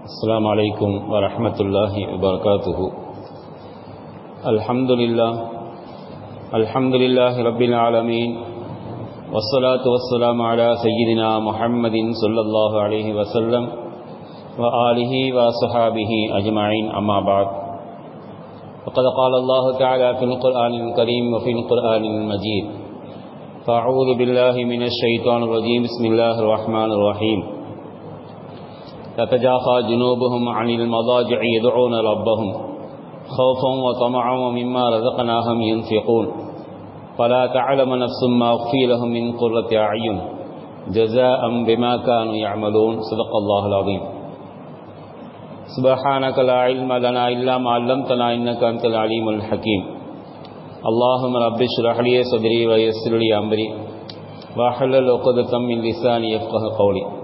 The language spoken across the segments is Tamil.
السلام علیکم ورحمۃ اللہ وبرکاتہ۔ الحمد للہ الحمد للہ رب العالمین، والصلاة والسلام على سيدنا محمد صلی اللہ علیہ وسلم وآلہ وصحابہ اجمعین، اما بعد۔ وقد قال اللہ تعالی فی القرآن الكریم وفی القرآن المجید۔ فاعوذ باللہ من الشیطان الرجیم، بسم اللہ الرحمن الرحیم۔ تتجافى جنوبهم عن المضاجع يدعون ربهم. خوفا وطمعا ومما رزقناهم ينفقون. فلا تعلم نفس ما أخفي لهم من قرة أعين. جزاء بما كانوا يعملون. صدق الله العظيم. سبحانك لا علم لنا إلا ما علمتنا إنك أنت العليم الحكيم. اللهم رب اشرح لي صدري ويسر لي أمري. واحلل عقدة من لساني يفقه قولي.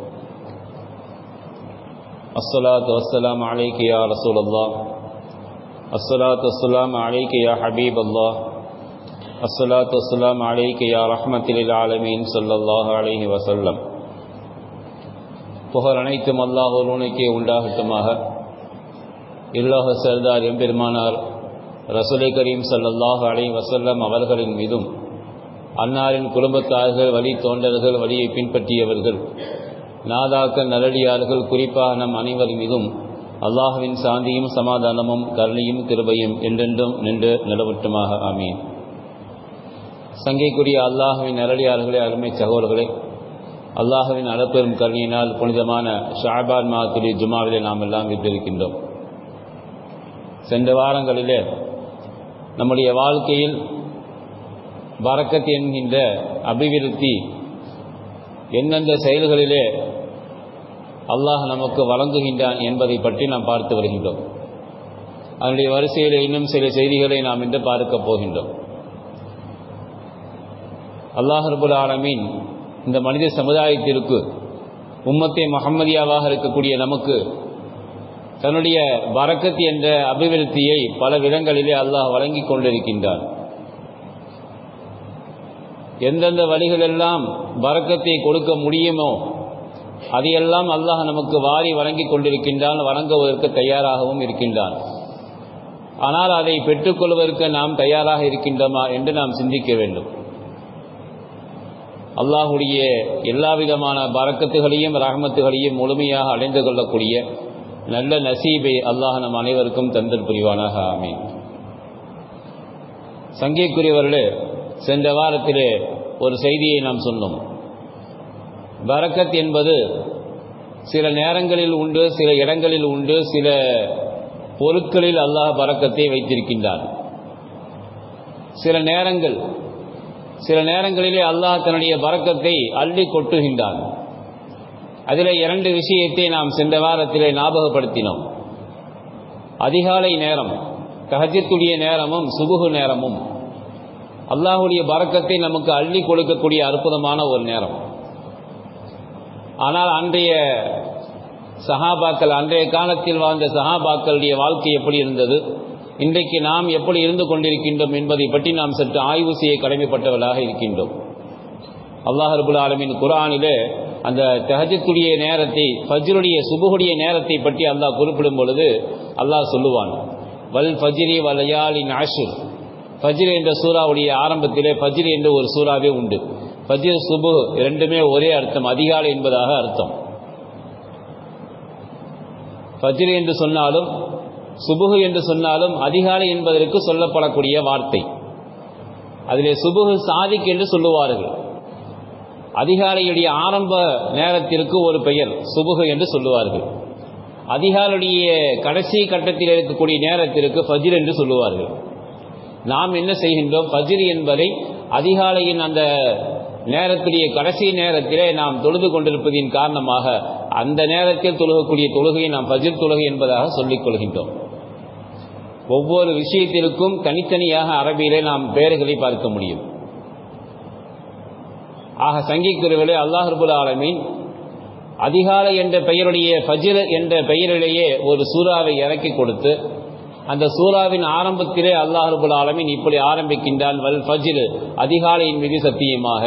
الصلاة والسلام عليك يا رسول الله الصلاة والسلام عليك يا حبيب الله الصلاة والسلام عليك يا رحمة للعالمين صلى الله عليه وسلم புகழ் அனைத்தும் அல்லாஹ் ஒருவனுக்கே உண்டாகட்டுமாக இல்லாஹ் சர்தார் எம்பெருமானார் ரசூலை கரீம் சல்லல்லாஹு அலை வசல்லம் அவர்களின் மீதும் அன்னாரின் குடும்பத்தார்கள் வழி தோன்றர்கள் வழியை பின்பற்றியவர்கள் நாதாக்கள் நல்லடியார்கள் குறிப்பாக நம் அனைவர் மீதும் அல்லாஹுவின் சாந்தியும் சமாதானமும் கருணையும் கிருபையும் என்றென்றும் நின்று நிலவட்டுமாக. ஆமீன். சங்கைக்குரிய அல்லாஹுவின் நல்லடியார்களே அருமை சகோதரர்களே அல்லாஹுவின் அளப்பெரும் கருணையினால் புனிதமான ஷாபான் மாத்துரி ஜுமாவிலே நாம் எல்லாம் விட்டிருக்கின்றோம். சென்ற வாரங்களிலே நம்முடைய வாழ்க்கையில் வரக்கத் என்கின்ற அபிவிருத்தி எந்தெந்த செயல்களிலே அல்லாஹ் நமக்கு வழங்குகின்றான் என்பதை பற்றி நாம் பார்த்து வருகின்றோம். அதனுடைய வரிசையில் இன்னும் சில செய்திகளை நாம் இன்று பார்க்க போகின்றோம். அல்லாஹர்புல் ஆலமீன் இந்த மனித சமுதாயத்திற்கு உம்மத்தே மஹம்மதியாவாக இருக்கக்கூடிய நமக்கு தன்னுடைய வரக்கத் என்ற அபிவிருத்தியை பல விதங்களிலே அல்லாஹ் வழங்கி கொண்டிருக்கின்றான். எந்தெந்த வழிகளெல்லாம் வரக்கத்தை கொடுக்க முடியுமோ அதையெல்லாம் அல்லாஹ் நமக்கு வாரி வழங்கி கொண்டிருக்கின்றான் வழங்குவதற்கு தயாராகவும் இருக்கின்றான். ஆனால் அதை பெற்றுக்கொள்வதற்கு நாம் தயாராக இருக்கின்றோமா என்று நாம் சிந்திக்க வேண்டும். அல்லாஹுடைய எல்லா விதமான பறக்கத்துகளையும் ரகமத்துகளையும் முழுமையாக அடைந்து கொள்ளக்கூடிய நல்ல நசீபை அல்லாஹ் நம் அனைவருக்கும் தந்தல் புரிவானாக ஆமீன். சங்கைக்குரியவர்களே சென்ற வாரத்திலே ஒரு செய்தியை நாம் சொன்னோம். பரக்கத் என்பது சில நேரங்களில் உண்டு சில இடங்களில் உண்டு சில பொருட்களில் அல்லாஹ் பறக்கத்தை வைத்திருக்கின்றான். சில நேரங்கள் சில நேரங்களிலே அல்லாஹ் தன்னுடைய பறக்கத்தை அள்ளி கொட்டுகின்றான். அதில் இரண்டு விஷயத்தை நாம் சென்ற வாரத்திலே ஞாபகப்படுத்தினோம். அதிகாலை நேரம் தகஜத்துடைய நேரமும் சுபுகு நேரமும் அல்லாஹுடைய பறக்கத்தை நமக்கு அள்ளி கொடுக்கக்கூடிய அற்புதமான ஒரு நேரம். ஆனால் அன்றைய சஹாபாக்கள் அன்றைய காலத்தில் வாழ்ந்த சஹாபாக்களுடைய வாழ்க்கை எப்படி இருந்தது? இன்றைக்கு நாம் எப்படி இருந்து கொண்டிருக்கின்றோம் என்பதை பற்றி நாம் சற்று ஆய்வு செய்ய கடமைப்பட்டவர்களாக இருக்கின்றோம். அல்லாஹர்புல் ஆலமின் குரானிலே அந்த தஹஜத்துடைய நேரத்தை ஃபஜ்ருடைய சுபுகுடைய நேரத்தை பற்றி அல்லாஹ் குறிப்பிடும் பொழுது அல்லாஹ் சொல்லுவான் வல் ஃபஜ்ரி வலையாலின் ஆஷு ஃபஜ்ர் என்ற சூறாவுடைய ஆரம்பத்திலே ஃபஜ்ர் என்ற ஒரு சூறாவே உண்டு. ஃபஜிர் சுபு இரண்டுமே ஒரே அர்த்தம் அதிகாலை என்பதாக அர்த்தம். ஃபஜ்ர் என்று சொன்னாலும் சுபுகு என்று சொன்னாலும் அதிகாலை என்பதற்கு சொல்லப்படக்கூடிய வார்த்தை. அதிலே சுபுகு சாதிக் என்று சொல்லுவார்கள். அதிகாலையுடைய ஆரம்ப நேரத்திற்கு ஒரு பெயர் சுபுகு என்று சொல்லுவார்கள். அதிகாலையுடைய கடைசி கட்டத்தில் இருக்கக்கூடிய நேரத்திற்கு ஃபஜ்ர் என்று சொல்லுவார்கள். நாம் என்ன செய்கின்றோம்? ஃபஜ்ர் என்பதை அதிகாலையின் அந்த நேரத்திலேயே கடைசி நேரத்திலே நாம் தொழுது கொண்டிருப்பதின் காரணமாக அந்த நேரத்தில் தொழுகக்கூடிய தொழுகையை நாம் பஜிர் தொழுகை என்பதாக சொல்லிக் கொள்கின்றோம். ஒவ்வொரு விஷயத்திற்கும் தனித்தனியாக அரபியிலே நாம் பெயர்களை பார்க்க முடியும். ஆக சங்கிக்குருவிலே அல்லாஹ் ரபுல் ஆலமீன் அதிகாலை என்ற பெயருடைய ஃபஜ்ர் என்ற பெயரிலேயே ஒரு சூறாவை இறக்கி கொடுத்து அந்த சூறாவின் ஆரம்பத்திலே அல்லாஹர்புல் ஆலமின் இப்படி ஆரம்பிக்கின்றான் வல் ஃபஜ்ர் அதிகாலையின் மீது சத்தியமாக.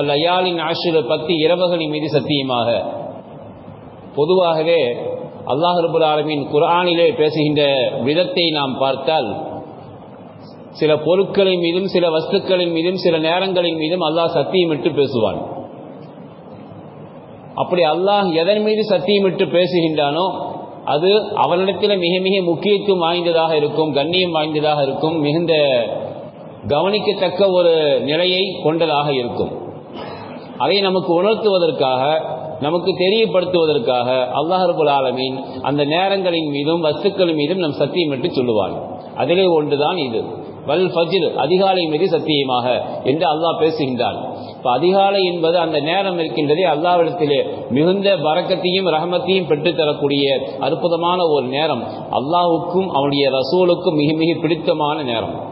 லயாலின் ஆசிர ஆஷிர பத்து இரவுகளின் மீது சத்தியமாக. பொதுவாகவே அல்லாஹ் ரபுல் ஆலமின் குரானிலே பேசுகின்ற விதத்தை நாம் பார்த்தால் சில பொருட்களின் மீதும் சில வஸ்துக்களின் மீதும் சில நேரங்களின் மீதும் அல்லாஹ் சத்தியமிட்டு பேசுவான். அப்படி அல்லாஹ் எதன் மீது சத்தியமிட்டு பேசுகின்றானோ அது அவனிடத்தில் மிக மிக முக்கியத்துவம் வாய்ந்ததாக இருக்கும் கண்ணியம் வாய்ந்ததாக இருக்கும் மிகுந்த கவனிக்கத்தக்க ஒரு நிலையை கொண்டதாக இருக்கும். அதை நமக்கு உணர்த்துவதற்காக நமக்கு தெரியப்படுத்துவதற்காக அல்லாஹர்புல் ஆலமீன் அந்த நேரங்களின் மீதும் வஸ்துக்களின் மீதும் நம் சத்தியம் என்று சொல்லுவார் அதிலே ஒன்றுதான் இது. வல் ஃபஜ்ர் அதிகாலை மீது சத்தியமாக என்று அல்லாஹ் பேசுகின்றான். இப்ப அதிகாலை என்பது அந்த நேரம் இருக்கின்றதே அல்லாவிடத்திலே மிகுந்த வரக்கத்தையும் ரஹமத்தையும் பெற்றுத்தரக்கூடிய அற்புதமான ஒரு நேரம். அல்லாஹுக்கும் அவனுடைய ரசூலுக்கும் மிக மிக பிடித்தமான நேரம்.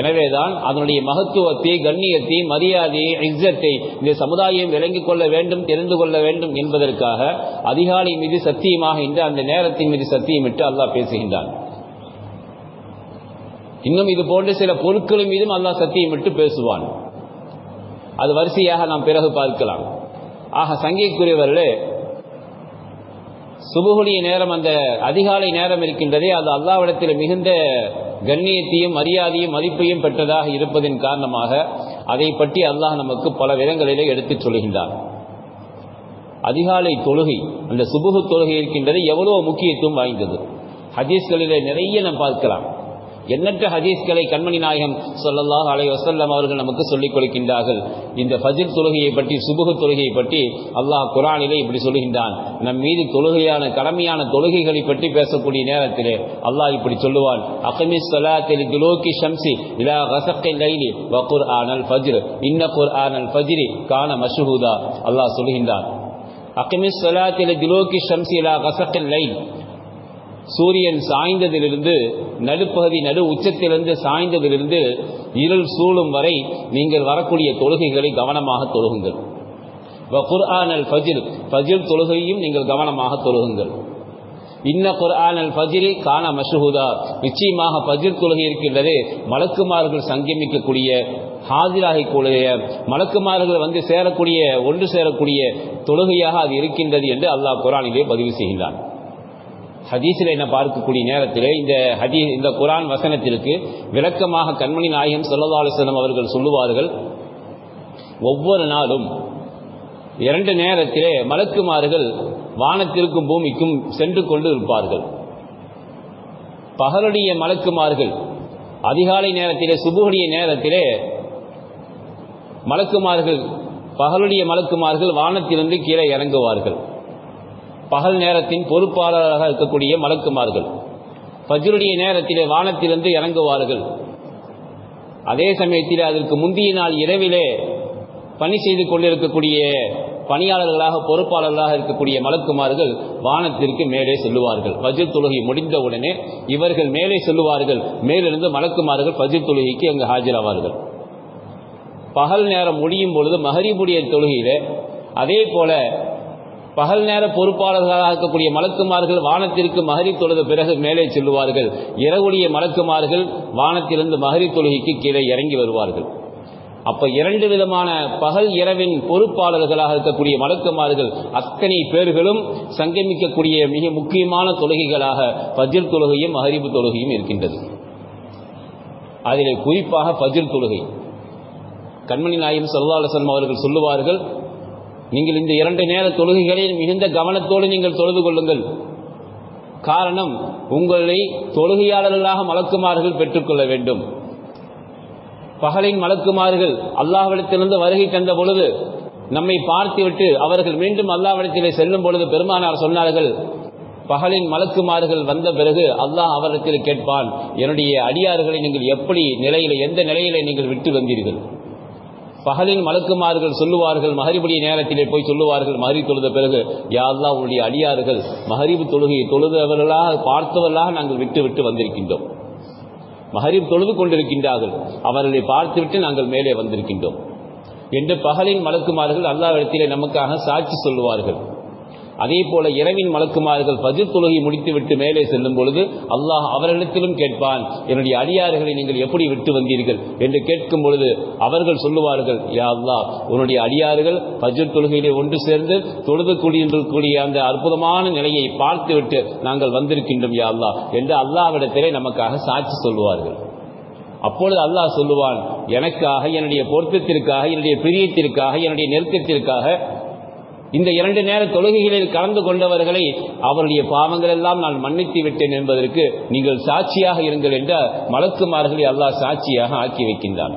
எனவேதான் அதனுடைய மகத்துவத்தை கண்ணியத்தை மரியாதையை இஸ்ஸத்தை இந்த சமுதாயம் விளங்கிக் கொள்ள வேண்டும் தெரிந்து கொள்ள வேண்டும் என்பதற்காக அதிகாலை மீது சத்தியமாக இன்று அந்த நேரத்தின் மீது சத்தியமிட்டு அல்லாஹ் பேசுகின்றான். இன்னும் இது போன்ற சில பொருட்களின் மீதும் அல்லாஹ் சத்தியமிட்டு பேசுவான். அது வரிசையாக நாம் பிறகு பார்க்கலாம். ஆக சங்கைக்குரியவர்களே சுபகுடைய நேரம் அந்த அதிகாலை நேரம் இருக்கின்றதே அது அல்லாவிடத்தில் மிகுந்த கண்ணியத்தையும் மரியாதையும் மதிப்பையும் பெற்றதாக இருப்பதன் காரணமாக அதை பற்றி அல்லாஹ் நமக்கு பல விதங்களிலே எடுத்துச் சொல்கின்றான். அதிகாலை தொழுகை அந்த சுபுகு தொழுகை இருக்கின்றது எவ்வளவு முக்கியத்துவம் வாய்ந்தது. ஹதீஸ்களிலே நிறைய நாம் பார்க்கலாம். எண்ணற்ற ஹதீஸ்களை கண்மணி நாயகம் சொல்லல்லாஹ் அலை வசல்லம் அவர்கள் நமக்கு சொல்லிக் கொடுக்கின்றார்கள். இந்த ஃபஜில் தொழுகையை பற்றி சுபுகு தொழுகையை பற்றி அல்லாஹ் குரானிலே இப்படி சொல்லுகின்றான். நம் மீது தொழுகையான கடமையான தொழுகைகளை பற்றி பேசக்கூடிய நேரத்திலே அல்லாஹ் இப்படி சொல்லுவான். அகமி சலாத்தில் துலோகி ஷம்சி இலா ஹசக்கை லைலி வகுர் ஆனல் ஃபஜ்ரு. இன்ன குர்ஆனல் ஃபஜ்ரி கான மஷ்ஹூதா. அல்லாஹ் சொல்லுகின்றான். அகமி சலாத்தில் துலோகி ஷம்சி இலா கசக்கல் லைல் சூரியன் சாய்ந்ததிலிருந்து நடுப்பகுதி நடு உச்சத்திலிருந்து சாய்ந்ததிலிருந்து இருள் சூழும் வரை நீங்கள் வரக்கூடிய தொழுகைகளை கவனமாக தொழுகுங்கள். குர்ஆன் அல் ஃபஜில் ஃபஜில் தொழுகையும் நீங்கள் கவனமாக தொழுகுங்கள். இன்ன குர்ஆன் அல் ஃபஜிரி கான மஷஹூதா. நிச்சயமாக ஃபஜில் தொழுகை இருக்கின்றது. மலக்குமார்கள் சங்கமிக்கக்கூடிய ஹாஜிராகக்கூடிய மலக்குமார்கள் வந்து சேரக்கூடிய ஒன்று சேரக்கூடிய தொழுகையாக அது இருக்கின்றது என்று அல்லாஹ் குரானிலே பதிவு செய்கின்றான். ஹதீஸில் என்ன பார்க்கக்கூடிய நேரத்தில் இந்த ஹதீ இந்த குரான் வசனத்திற்கு விளக்கமாக கண்மணி நாயகம் சொல்லல்லா அலுவலம் அவர்கள் சொல்லுவார்கள் ஒவ்வொரு நாளும் இரண்டு நேரத்திலே மலக்குமார்கள் வானத்திற்கும் பூமிக்கும் சென்று கொண்டு இருப்பார்கள். பகலுடைய மலக்குமார்கள் அதிகாலை நேரத்திலே சுபுடைய நேரத்திலே மலக்குமார்கள் பகலுடைய மலக்குமார்கள் வானத்திலிருந்து கீழே இறங்குவார்கள். பகல் நேரத்தின் பொறுப்பாளராக இருக்கக்கூடிய மலக்குமார்கள். ஃபஜ்ருடைய நேரத்திலே வானத்திலிருந்து இறங்குவார்கள். அதே சமயத்தில் அதற்கு முந்தைய நாள் இரவிலே பணி செய்து கொண்டிருக்கக்கூடிய பணியாளர்களாக பொறுப்பாளர்களாக இருக்கக்கூடிய மலக்குமார்கள் வானத்திற்கு மேலே செல்லுவார்கள். பஜிர் தொழுகை முடிந்தவுடனே இவர்கள் மேலே செல்லுவார்கள். மேலிருந்து மலக்குமார்கள் பஜிர் தொழுகைக்கு அங்கு ஆஜராவார்கள் பகல் நேரம் முடியும் பொழுது மகரிபுடைய தொழுகையில் அதே போல பகல் நேர பொறுப்பாளர்களாக இருக்கக்கூடிய மலக்குமார்கள் வானத்திற்கு மகரி தொழுத பிறகு மேலே செல்லுவார்கள். இரவுடைய மலக்குமார்கள் வானத்திலிருந்து மகரி தொழுகைக்கு கீழே இறங்கி வருவார்கள். அப்ப இரண்டு விதமான பகல் இரவின் பொறுப்பாளர்களாக இருக்கக்கூடிய மலக்குமார்கள் அத்தனை பேர்களும் சங்கமிக்கக்கூடிய மிக முக்கியமான தொழுகைகளாக பஜிர் தொழுகையும் மகரிபு தொழுகையும் இருக்கின்றது. அதில் குறிப்பாக பஜிர் தொழுகை. கண்மணி நாயம் சொல்லாலசன் அவர்கள் சொல்லுவார்கள் நீங்கள் இந்த இரண்டு நேர தொழுகைகளில் மிகுந்த கவனத்தோடு நீங்கள் தொழுது கொள்ளுங்கள். காரணம் உங்களை தொழுகையாளர்களாக மலக்குமார்கள் பெற்றுக்கொள்ள வேண்டும். பகலின் மலக்குமார்கள் அல்லாஹ்விடத்திலிருந்து வருகை தந்த பொழுது நம்மை பார்த்துவிட்டு அவர்கள் மீண்டும் அல்லாஹ்விடத்திலே செல்லும் பொழுது பெருமானார் சொன்னார்கள் பகலின் மலக்குமார்கள் வந்த பிறகு அல்லாஹ் அவரிடத்தில் கேட்பான் என்னுடைய அடியார்களை நீங்கள் எப்படி நிலையில எந்த நிலையில நீங்கள் விட்டு வந்தீர்கள்? பகலின் மலக்குமார்கள் சொல்லுவார்கள் மகரிபுடைய நேரத்திலே போய் சொல்லுவார்கள் மகரி தொழுத பிறகு யாரெல்லாம் உங்களுடைய அடியார்கள் மகரிபு தொழுகையை தொழுதவர்களாக பார்த்தவர்களாக நாங்கள் விட்டு விட்டு வந்திருக்கின்றோம். மகரிப் தொழுது கொண்டிருக்கின்றார்கள் அவர்களை பார்த்துவிட்டு நாங்கள் மேலே வந்திருக்கின்றோம். என்று பகலின் மலக்குமார்கள் அல்லாவிடத்திலே நமக்காக சாட்சி சொல்லுவார்கள். அதே போல இரவின் மலக்குமார்கள் பஜிர் தொழுகை முடித்துவிட்டு மேலே செல்லும் பொழுது அல்லாஹ் அவர்களிடத்திலும் கேட்பான் என்னுடைய அடியார்களை நீங்கள் எப்படி விட்டு வந்தீர்கள்? என்று கேட்கும் பொழுது அவர்கள் சொல்லுவார்கள் யா அல்லா உன்னுடைய அடியார்கள் பஜிர் தொழுகையிலே ஒன்று சேர்ந்து தொழுது கூடிய அந்த அற்புதமான நிலையை பார்த்துவிட்டு நாங்கள் வந்திருக்கின்றோம் யா அல்லாஹ் என்று அல்லாவிடத்திலே நமக்காக சாட்சி சொல்லுவார்கள். அப்பொழுது அல்லாஹ் சொல்லுவான் எனக்காக என்னுடைய பொருத்தத்திற்காக என்னுடைய பிரியத்திற்காக என்னுடைய நெருக்கத்திற்காக இந்த இரண்டு நேர தொழுகைகளில் கலந்து கொண்டவர்களை அவருடைய பாவங்கள் எல்லாம் நான் மன்னித்து விட்டேன் என்பதற்கு நீங்கள் சாட்சியாக இருங்கள் என்ற மலக்குமார்களை அல்லாஹ் சாட்சியாக ஆக்கி வைக்கின்றான்.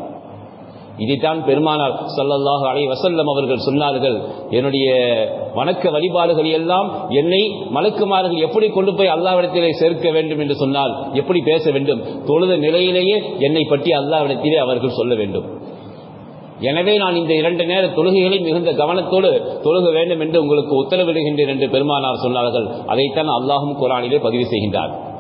இதைத்தான் பெருமானார் ஸல்லல்லாஹு அலை வசல்லம் அவர்கள் சொன்னார்கள். என்னுடைய வணக்க வழிபாடுகள் எல்லாம் என்னை மலக்குமார்கள் எப்படி கொண்டு போய் அல்லாவிடத்திலே சேர்க்க வேண்டும் என்று சொன்னால் எப்படி பேச வேண்டும்? தொழுத நிலையிலேயே என்னை பற்றி அல்லாவிடத்திலே அவர்கள் சொல்ல வேண்டும். எனவே நான் இந்த இரண்டு நேர தொழுகைகளை மிகுந்த கவனத்தோடு தொழுக வேண்டும் என்று உங்களுக்கு உத்தரவிடுகின்றேன் என்று பெருமானார் சொன்னார்கள். அதைத்தான் அல்லாஹும் குரானிலே பதிவு செய்கின்றார்.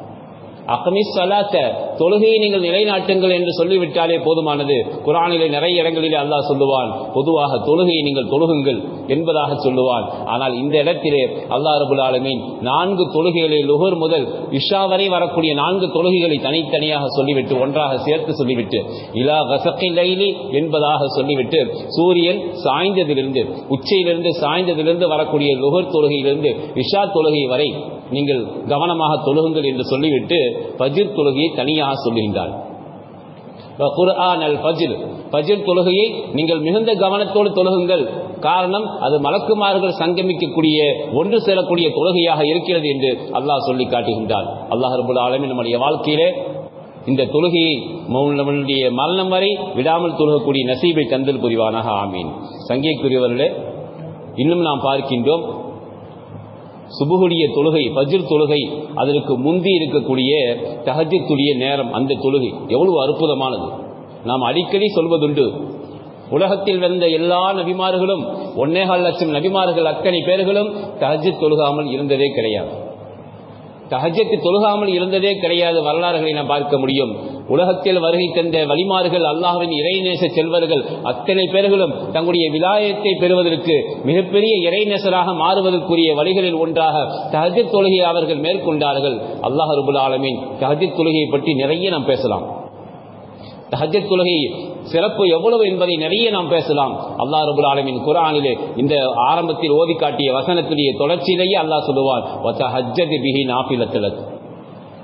அகமிஸ் சலாத்த தொழுகையை நீங்கள் நிலைநாட்டுங்கள் என்று சொல்லிவிட்டாலே போதுமானது. குரானிலே நிறைய இடங்களிலே அல்லாஹ் சொல்லுவான் பொதுவாக தொழுகையை நீங்கள் தொழுகுங்கள் என்பதாக சொல்லுவான். ஆனால் இந்த இடத்திலே அல்லாஹ் ரபுல் ஆலமீன் நான்கு தொழுகைகளை லுகர் முதல் இஷா வரை வரக்கூடிய நான்கு தொழுகைகளை தனித்தனியாக சொல்லிவிட்டு ஒன்றாக சேர்த்து சொல்லிவிட்டு இலா வசக்கி லைலி என்பதாக சொல்லிவிட்டு சூரியன் சாய்ந்ததிலிருந்து உச்சையிலிருந்து சாய்ந்ததிலிருந்து வரக்கூடிய லுகர் தொழுகையிலிருந்து இஷா தொழுகை வரை நீங்கள் கவனமாக தொழுகுங்கள் என்று சொல்லிவிட்டு பஜிர் தொழுகையை தனியாக சொல்லுகின்றார். குர்ஆன் அல் தொழுகையை நீங்கள் மிகுந்த கவனத்தோடு தொழுகுங்கள். காரணம் அது மலக்குமார்கள் சங்கமிக்கக்கூடிய ஒன்று சேரக்கூடிய தொழுகையாக இருக்கிறது என்று அல்லாஹ் சொல்லி காட்டுகின்றார் அல்லாஹ் ரபுல் ஆலமி நம்முடைய வாழ்க்கையிலே இந்த தொழுகையை நம்மளுடைய மரணம் வரை விடாமல் தொழுகக்கூடிய நசீபை தந்தல் புரிவானாக. ஆமீன். சங்கைக்குரியவர்களே இன்னும் நாம் பார்க்கின்றோம் சுபுகுடைய தொழுகை பஜ்ர் தொழுகை அதற்கு முந்தி இருக்கக்கூடிய தகஜத்துடைய நேரம் அந்த தொழுகை எவ்வளவு அற்புதமானது. நாம் அடிக்கடி சொல்வதுண்டு. உலகத்தில் வந்த எல்லா நபிமார்களும் ஒன்னேகால் லட்சம் நபிமார்கள் அத்தனை பேர்களும் தகஜத் தொழுகாமல் இருந்ததே கிடையாது. தஹஜத்து தொழுகாமல் இருந்ததே கிடையாது. வரலாறுகளை நாம் பார்க்க முடியும். உலகத்தில் வருகை தந்த வழிமாறுகள் அல்லாஹ்வின் இறைநேச செல்வர்கள் அத்தனை பேர்களும் தங்களுடைய விலாயத்தை பெறுவதற்கு மிகப்பெரிய இறைநேசராக மாறுவதற்குரிய வழிகளில் ஒன்றாக தகஜத் தொழுகையை அவர்கள் மேற்கொண்டார்கள். அல்லாஹ் ரபுல் ஆலமின் தகஜத் தொழுகையை பற்றி நிறைய நாம் பேசலாம். ஹஜ்ஜத் கொள்கை சிறப்பு எவ்வளவு என்பதை நிறைய நாம் பேசலாம். அல்லாஹ் ரபுல் ஆலமின் குரானிலே இந்த ஆரம்பத்தில் ஓதி காட்டிய வசனத்திலேயே தொடர்ச்சியிலேயே அல்லாஹ் சொல்லுவான் பிஹி நாபிலத்திலத்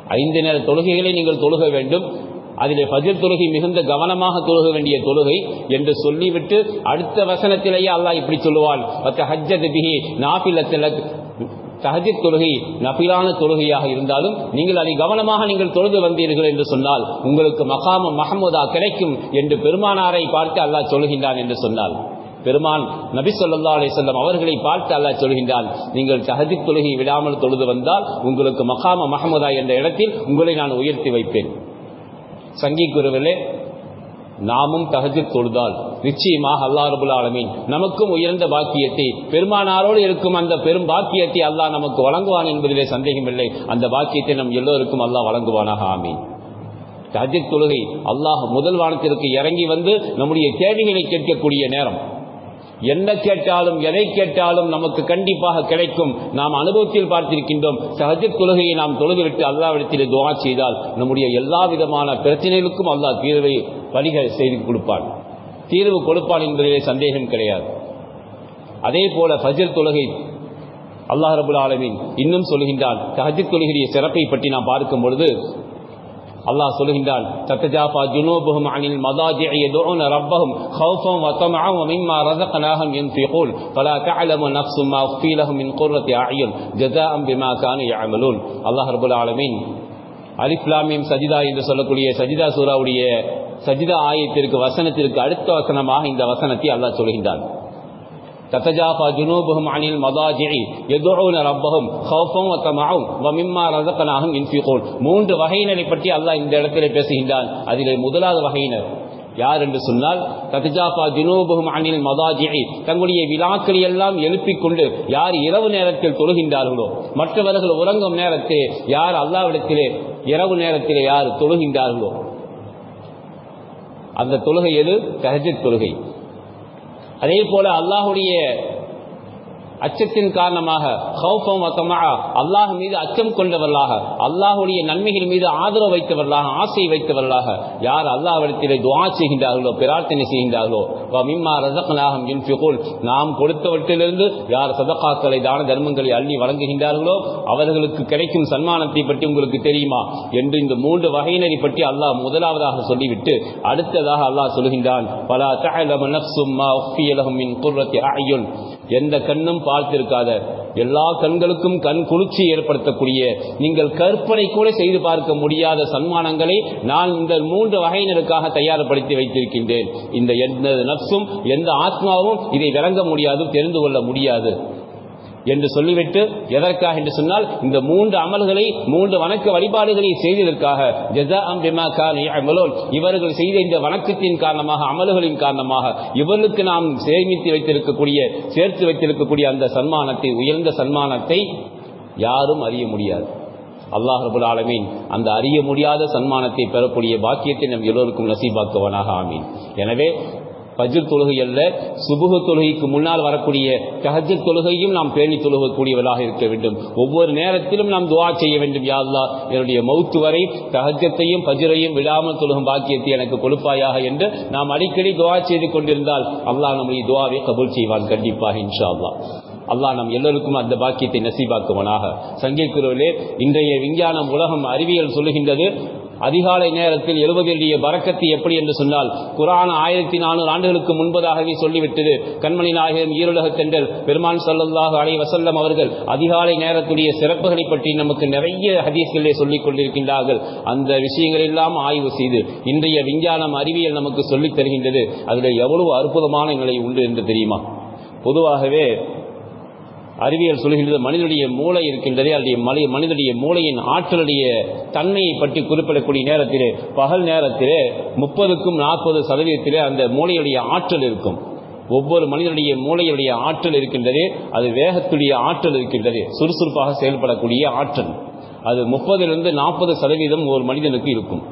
ஐந்து நேர தொழுகைகளை நீங்கள் தொழுக வேண்டும். அதிலே ஃபஜர் தொழுகை மிகுந்த கவனமாக தொழுக வேண்டிய தொழுகை என்று சொல்லிவிட்டு அடுத்த வசனத்திலேயே அல்லாஹ் இப்படி சொல்லுவான் ஹஜ்ஜத் பிஹி நாபிலத்திலக் தஹஜித் தொழுகை நபிலான தொழுகையாக இருந்தாலும் நீங்கள் அதை கவனமாக நீங்கள் தொழுது வந்தீர்கள் என்று சொன்னால் உங்களுக்கு மகாம மஹமுதா கிடைக்கும் என்று பெருமானாரை பார்த்து அல்லாஹ் சொல்கின்றான் என்று சொன்னால். பெருமான் நபி சொல்லா அலிசல்லம் அவர்களை பார்த்து அல்லாஹ் சொல்கின்றான் நீங்கள் தஹஜித் தொழுகை விடாமல் தொழுது வந்தால் உங்களுக்கு மகாம மஹமுதா என்ற இடத்தில் உங்களை நான் உயர்த்தி வைப்பேன். சங்கி குருவிலே நாமும் தகஜித் தொழுதால் நிச்சயமாக அல்லா ரபுல் ஆலமீன் நமக்கும் உயர்ந்த பாக்கியத்தை பெருமானாரோடு இருக்கும் அந்த பெரும் பாக்கியத்தை அல்லாஹ் நமக்கு வழங்குவான் என்பதிலே சந்தேகமில்லை. அந்த பாக்கியத்தை நம் எல்லோருக்கும் அல்லாஹ் வழங்குவானாக ஆமீன். தஜித் தொழுகை அல்லாஹ் முதல் வானத்திற்கு இறங்கி வந்து நம்முடைய தேவைகளை கேட்கக்கூடிய நேரம். என்ன கேட்டாலும் எதை கேட்டாலும் நமக்கு கண்டிப்பாக கிடைக்கும். நாம் அனுபவத்தில் பார்த்திருக்கின்றோம். சகஜ தொழுகையை நாம் தொழுதுவிட்டு அல்லாவிடத்தில் துவா செய்தால் நம்முடைய எல்லா விதமான பிரச்சனைகளுக்கும் அல்லாஹ் தீர்வை வழிக செய்து கொடுப்பான். தீர்வு கொடுப்பான் என்பதிலே சந்தேகம் கிடையாது. அதே போல ஃபஜர் தொழுகை அல்லாஹ் ரபுல் ஆலமின் இன்னும் சொல்கின்றான். தஹஜத் தொழுகைய சிறப்பை பற்றி நாம் பார்க்கும் பொழுது அல்லாஹ் சொல்கின்றான் சத்தஜாஃபா ஜுனூபுஹும் அனில் மதாஜிஇ யதுஉன ரப்பஹும் ஹௌஃபன் வ தமஅன் வ மிம்மா ரஸக்னாஹும் யன்ஃபிகூன் ஃபலா தஅலமு நஃப்சும் மா உஃபி லஹும் மின் குர்ரத்தி அஅ்யுன் ஜஸாஅன் பிமா கானு யஅமலூன் அல்லாஹ் ரப்பல் ஆலமீன் அலிஃப் லாம் மீம் சஜிதா என்று சொல்லக்கூடிய சஜிதா சூராவுடைய சஜிதா ஆயத்திற்கு வசனத்திற்கு அடுத்த வசனமாக இந்த வசனத்தை அல்லாஹ் சொல்கின்றான் تتجافى جنوبهم عن المضاجع يدعون ربهم خوفا وطمعا ومما رزقناهم ينفقون மூன்று வகையினரை பற்றி அல்லாஹ் இந்த இடத்திலே பேசுகின்றான் அதிலே முதலாவது வகையினர் யார் என்று சொன்னால் தத்ஜாஃபா ஜுனூபுஹும் அனில் மதாஜிஇ தங்களுடைய விழாக்களை எல்லாம் எழுப்பிக் கொண்டு யார் இரவு நேரத்தில் தொழுகின்றார்களோ மற்றவர்கள் உறங்கும் நேரத்தில் யார் அல்லாவிடத்திலே இரவு நேரத்திலே யார் தொழுகின்றார்களோ அந்த தொழுகை எது தஹஜத் தொழுகை அதே போல அல்லாஹுடைய அச்சத்தின் காரணமாக ஹௌஃபம் வத்தமாக அல்லாஹ் மீது அச்சம் கொண்டவர்களாக அல்லாஹுடைய நன்மைகள் மீது ஆதரவு வைத்தவர்களாக ஆசை வைத்தவர்களாக யார் அல்லாஹிடத்திலே துவா செய்கின்றார்களோ பிரார்த்தனை செய்கின்றார்களோ மிம்மா ரஸக்னாஹும் யுன்ஃபிகூன் நாம் கொடுத்தவற்றிலிருந்து யார் சதகாக்களை தான தர்மங்களை அள்ளி வழங்குகின்றார்களோ அவர்களுக்கு கிடைக்கும் சன்மானத்தை பற்றி உங்களுக்கு தெரியுமா? என்று இந்த மூன்று வகையினரை பற்றி அல்லாஹ் முதலாவதாக சொல்லிவிட்டு அடுத்ததாக அல்லாஹ் சொல்கின்றான் பலா தஅலமு நஃப்சும் எந்த கண்ணும் பார்த்திருக்காத. எல்லா கண்களுக்கும் கண் குளிர்ச்சி ஏற்படுத்தக்கூடிய. நீங்கள் கற்பனை கூட செய்து பார்க்க முடியாத சன்மானங்களை நான் இந்த மூன்று வகையினருக்காக தயார்படுத்தி வைத்திருக்கின்றேன். இந்த எந்த நப்சும் எந்த ஆத்மாவும் இதை விளங்க முடியாது தெரிந்து கொள்ள முடியாது. என்று சொல்லிவிட்டு எதற்காக என்று சொன்னால் இந்த மூன்று அமல்களை மூன்று வணக்க வழிபாடுகளை செய்ததற்காக. இவர்கள் செய்த இந்த வணக்கத்தின் காரணமாக அமல்களின் காரணமாக இவர்களுக்கு நாம் சேமித்து வைத்திருக்கக்கூடிய சேர்த்து வைத்திருக்கக்கூடிய அந்த சன்மானத்தை உயர்ந்த சன்மானத்தை யாரும் அறிய முடியாது. அல்லாஹ் ரபுல் ஆலமீன் அந்த அறிய முடியாத சன்மானத்தை பெறக்கூடிய பாக்கியத்தை நம் எல்லோருக்கும் நசீபாக்குவனாக ஆமீன். எனவே பஜ்ர் தொழுகை அல்ல சுபுகு தொழுகைக்கு முன்னால் வரக்கூடிய தஹஜர் தொழுகையும் நாம் பேணி தொழுகக்கூடியவர்களாக இருக்க வேண்டும். ஒவ்வொரு நேரத்திலும் நாம் துவா செய்ய வேண்டும் யா என்னுடைய மௌத்து வரை தஹஜத்தையும் பஜ்ரையும் விடாமல் தொழுகும் பாக்கியத்தை எனக்கு கொடுப்பாயாக என்று நாம் அடிக்கடி துவா செய்து கொண்டிருந்தால் அல்லாஹ் நம்முடைய துவாவை கபூல் செய்வான் கண்டிப்பாக இன்ஷா அல்லாஹ். அல்லாஹ் நம் எல்லோருக்கும் அந்த பாக்கியத்தை நசீபாக்குவனாக. சங்கீக்குருவிலே இன்றைய விஞ்ஞானம் உலகம் அறிவியல் சொல்லுகின்றது அதிகாலை நேரத்தில் எழுபதிய பறக்கத்து எப்படி என்று சொன்னால் குரான் ஆயிரத்தி நானூறு ஆண்டுகளுக்கு முன்பதாகவே சொல்லிவிட்டது. கண்மணி நாயகம் ஈருலக தெண்டல் பெருமான் சல்லல்லாஹு அலை வசல்லம் அவர்கள் அதிகாலை நேரத்துடைய சிறப்புகளை பற்றி நமக்கு நிறைய ஹதீஸ்களிலே சொல்லிக் கொண்டிருக்கின்றார்கள். அந்த விஷயங்கள் எல்லாம் ஆய்வு செய்து இன்றைய விஞ்ஞானம் அறிவியல் நமக்கு சொல்லித் தருகின்றது. அதில் எவ்வளவு அற்புதமான நிலை உண்டு என்று தெரியுமா? பொதுவாகவே அறிவியல் சொல்கின்றது மனிதனுடைய மூளை இருக்கின்றதே அதனுடைய மலை மனிதனுடைய மூளையின் ஆற்றலுடைய தன்மையை பற்றி குறிப்பிடக்கூடிய நேரத்திலே பகல் நேரத்திலே முப்பதுக்கும் நாற்பது சதவீதத்திலே அந்த மூளையுடைய ஆற்றல் இருக்கும். ஒவ்வொரு மனிதனுடைய மூளையுடைய ஆற்றல் இருக்கின்றதே அது வேகத்துடைய ஆற்றல் இருக்கின்றது சுறுசுறுப்பாக செயல்படக்கூடிய ஆற்றல். அது முப்பதிலிருந்து நாற்பது சதவீதம் ஒரு மனிதனுக்கு இருக்கும்.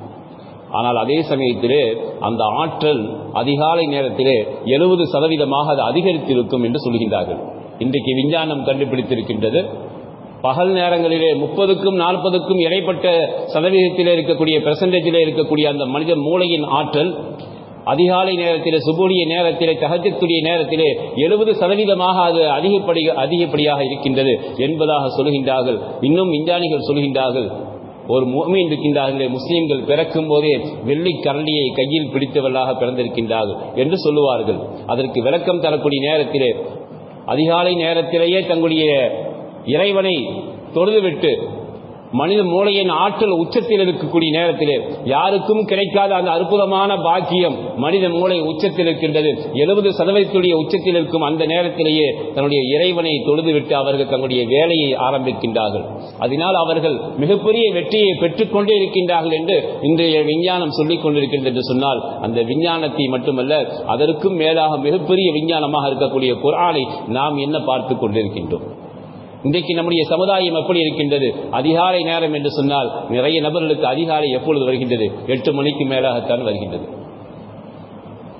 ஆனால் அதே சமயத்திலே அந்த ஆற்றல் அதிகாலை நேரத்திலே எழுபது சதவீதமாக அது அதிகரித்திருக்கும் என்று சொல்கின்றார்கள். இன்றைக்கு விஞ்ஞானம் கண்டுபிடித்திருக்கின்றது. பகல் நேரங்களிலே முப்பதுக்கும் நாற்பதுக்கும் இடைப்பட்ட சதவீதத்தில் இருக்கக்கூடிய பெர்சன்டேஜில் இருக்கக்கூடிய அந்த மனித மூளையின் ஆற்றல் அதிகாலை நேரத்திலே சுபுடைய நேரத்திலே தகஜத்துடைய நேரத்திலே எழுபது சதவீதமாக அது அதிகப்படி அதிகப்படியாக இருக்கின்றது என்பதாக சொல்கின்றார்கள் இன்னும் விஞ்ஞானிகள் சொல்கின்றார்கள் ஒரு முகமீன் இருக்கின்றார்களே முஸ்லீம்கள் பிறக்கும் போதே வெள்ளி கரண்டியை கையில் பிடித்தவர்களாக பிறந்திருக்கின்றார்கள் என்று சொல்லுவார்கள். அதற்கு விளக்கம் தரக்கூடிய நேரத்திலே அதிகாலை நேரத்திலேயே தங்களுடைய இறைவனை தொழுதுவிட்டு மனித மூளையின் ஆற்றல் உச்சத்தில் இருக்கக்கூடிய நேரத்திலே யாருக்கும் கிடைக்காத அந்த அற்புதமான பாக்கியம் மனித மூளை உச்சத்தில் இருக்கின்றது. எழுபது சதவீதத்துடைய உச்சத்தில் இருக்கும் அந்த நேரத்திலேயே தன்னுடைய இறைவனை தொழுதுவிட்டு அவர்கள் தங்களுடைய வேலையை ஆரம்பிக்கின்றார்கள். அதனால் அவர்கள் மிகப்பெரிய வெற்றியை பெற்றுக்கொண்டே இருக்கின்றார்கள் என்று இன்றைய விஞ்ஞானம் சொல்லிக் கொண்டிருக்கின்றது என்று சொன்னால் அந்த விஞ்ஞானத்தை மட்டுமல்ல அதற்கும் மேலாக மிகப்பெரிய விஞ்ஞானமாக இருக்கக்கூடிய குரானை நாம் என்ன பார்த்து கொண்டிருக்கின்றோம்? இன்றைக்கு நம்முடைய சமுதாயம் எப்படி இருக்கின்றது? அதிகாலை நேரம் என்று சொன்னால் நிறைய நபர்களுக்கு அதிகாலை எப்பொழுது வருகின்றது? எட்டு மணிக்கு மேலாகத்தான் வருகின்றது.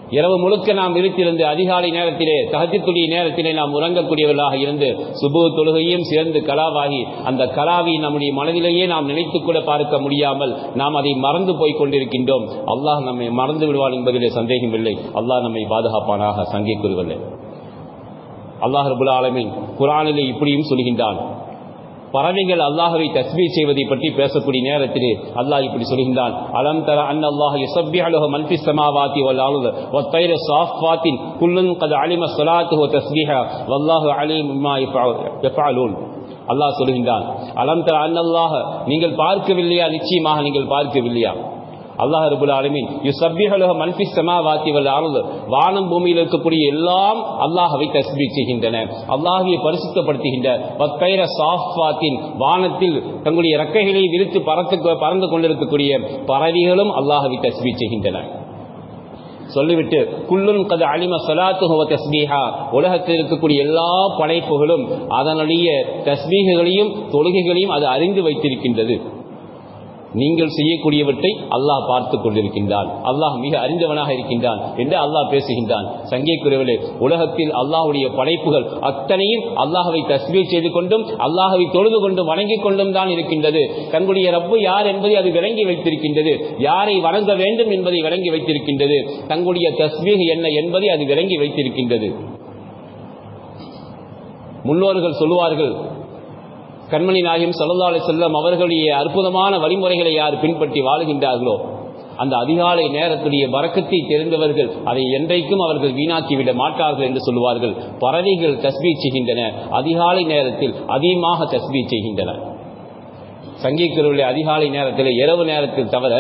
இரவு முழுக்க நாம் இருத்திருந்து அதிகாலை நேரத்திலே தகஜத்துடைய நேரத்திலே நாம் உறங்கக்கூடியவர்களாக இருந்து சுபு தொழுகையும் சேர்ந்து கலாவாகி அந்த கலாவை நம்முடைய மனதிலேயே நாம் நினைத்து கூட பார்க்க முடியாமல் நாம் அதை மறந்து போய் கொண்டிருக்கின்றோம். அல்லாஹ் நம்மை மறந்து விடுவான் என்பதிலே சந்தேகமில்லை. அல்லாஹ் நம்மை பாதுகாப்பானாக சங்கை கூறுவதில்லை. அல்லாஹ் ரபுல் ஆலமின் குரானிலே இப்படியும் சொல்கின்றான். பறவைகள் அல்லாஹவை தஸ்பீ செய்வதை பற்றி பேசக்கூடிய நேரத்திலே அல்லாஹ் இப்படி சொல்கின்றான். அலம் தர அன் அல்லாஹ் யுஸப்பிஹு மன் ஃபிஸ் ஸமாவாதி வல் அர்ض வத்-தைர ஸாஃபாத்தின் குல்லுன் கத் அலிம ஸலாத்துஹு தஸ்பீஹா வல்லாஹு அலீம் பிமா அல்லாஹ் சொல்கின்றான். அலம் தர அன் அல்லாஹ் நீங்கள் பார்க்கவில்லையா? நிச்சயமாக நீங்கள் பார்க்கவில்லையா? அல்லாஹ் ரபுல் ஆலமின் யுஸப்பிஹு மன் ஃபிஸ் வல் அர்ض வானம் பூமியில் இருக்கக்கூடிய எல்லாம் அல்லாஹவை தஸ்பி செய்கின்றன. அல்லாஹியை பரிசுத்தப்படுத்துகின்ற வக்கைர சாஃபாத்தின் வானத்தில் தங்களுடைய ரெக்கைகளை விரித்து பறத்து பறந்து கொண்டிருக்கக்கூடிய பறவைகளும் அல்லாஹவை தஸ்பி செய்கின்றன. சொல்லிவிட்டு குல்லுன் கது அலிம சலாத்து தஸ்பீஹா உலகத்தில் இருக்கக்கூடிய எல்லா படைப்புகளும் அதனுடைய தஸ்பீகளையும் தொழுகைகளையும் அது அறிந்து வைத்திருக்கின்றது. நீங்கள் செய்யக்கூடியவற்றை அல்லாஹ் பார்த்து கொண்டிருக்கின்றான். அல்லாஹ் மிக அறிந்தவனாக இருக்கின்றான் என்று அல்லாஹ் பேசுகின்றான். சங்கிக்குரியவர்களே உலகத்தில் அல்லாஹுடைய படைப்புகள் அத்தனையும் அல்லாஹவை தஸ்மீர் செய்து கொண்டும் அல்லாஹவை தொழுது கொண்டும் வணங்கிக் கொண்டும் தான் இருக்கின்றது. தங்களுடைய ரப்பு யார் என்பதை அது விளங்கி வைத்திருக்கின்றது. யாரை வணங்க வேண்டும் என்பதை விளங்கி வைத்திருக்கின்றது. தங்களுடைய தஸ்மீக என்ன என்பதை அது விளங்கி வைத்திருக்கின்றது. முன்னோர்கள் சொல்லுவார்கள் கண்மணி நாயகம் சல்லா அலி செல்லம் அவர்களுடைய அற்புதமான வழிமுறைகளை யார் பின்பற்றி வாழுகின்றார்களோ அந்த அதிகாலை நேரத்துடைய வரக்கத்தை தெரிந்தவர்கள் அதை என்றைக்கும் அவர்கள் வீணாக்கிவிட மாட்டார்கள் என்று சொல்லுவார்கள். பறவைகள் தஸ்பீ செய்கின்றன. அதிகாலை நேரத்தில் அதிகமாக தஸ்பீ செய்கின்றன. சங்கீக்கருடைய அதிகாலை நேரத்தில் இரவு நேரத்தில் தவிர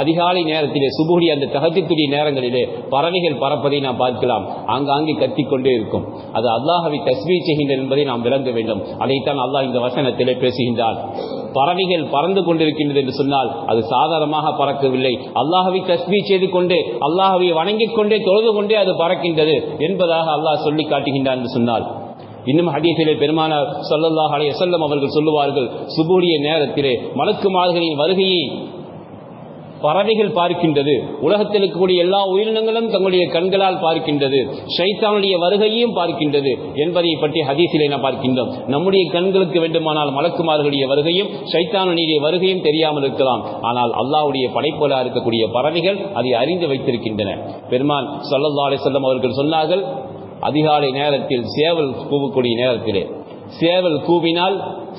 அதிகாலை நேரத்திலே சுபுடி அந்த தகத்தித்துடைய நேரங்களிலே பறவைகள் பறப்பதை நாம் பார்க்கலாம். ஆங்காங்கே கத்திக்கொண்டே இருக்கும். அது அல்லாஹவை தஸ்மீ செய்கின்றன என்பதை நாம் விளங்க வேண்டும். அதைத்தான் அல்லாஹ் இந்த வசனத்திலே பேசுகின்றான். பறவைகள் பறந்து கொண்டிருக்கின்றது என்று சொன்னால் அது சாதாரணமாக பறக்கவில்லை. அல்லாஹவை தஸ்மீ செய்து கொண்டே அல்லாஹவை வணங்கிக் கொண்டே தொழுது கொண்டே அது பறக்கின்றது என்பதாக அல்லாஹ் சொல்லி காட்டுகின்றான் என்று சொன்னால். இன்னும் ஹதீஸிலே பெருமானார் சொல்லல்லாஹ் அலைய செல்லம் அவர்கள் சொல்லுவார்கள் சுபூடிய நேரத்திலே மலக்குமார்களின் வருகையை பறவைகள் பார்க்கின்றது. உலகத்தில் இருக்கக்கூடிய எல்லா உயிரினங்களும் தங்களுடைய கண்களால் பார்க்கின்றது. ஷைத்தானுடைய வருகையும் பார்க்கின்றது. என்பதை பற்றி ஹதீசிலே நாம் பார்க்கின்றோம். நம்முடைய கண்களுக்கு வேண்டுமானால் மலக்குமார்களுடைய வருகையும் சைத்தானுடைய வருகையும் தெரியாமல் இருக்கலாம். ஆனால் அல்லாவுடைய படைப்போலா இருக்கக்கூடிய பறவைகள் அதை அறிந்து வைத்திருக்கின்றன. பெருமான் சொல்லல்லா அலிசல்லம் அவர்கள் சொன்னார்கள் அதிகாலை நேரத்தில் சேவல் கூவக்கூடிய நேரத்திலே. சேவல் கூவினால்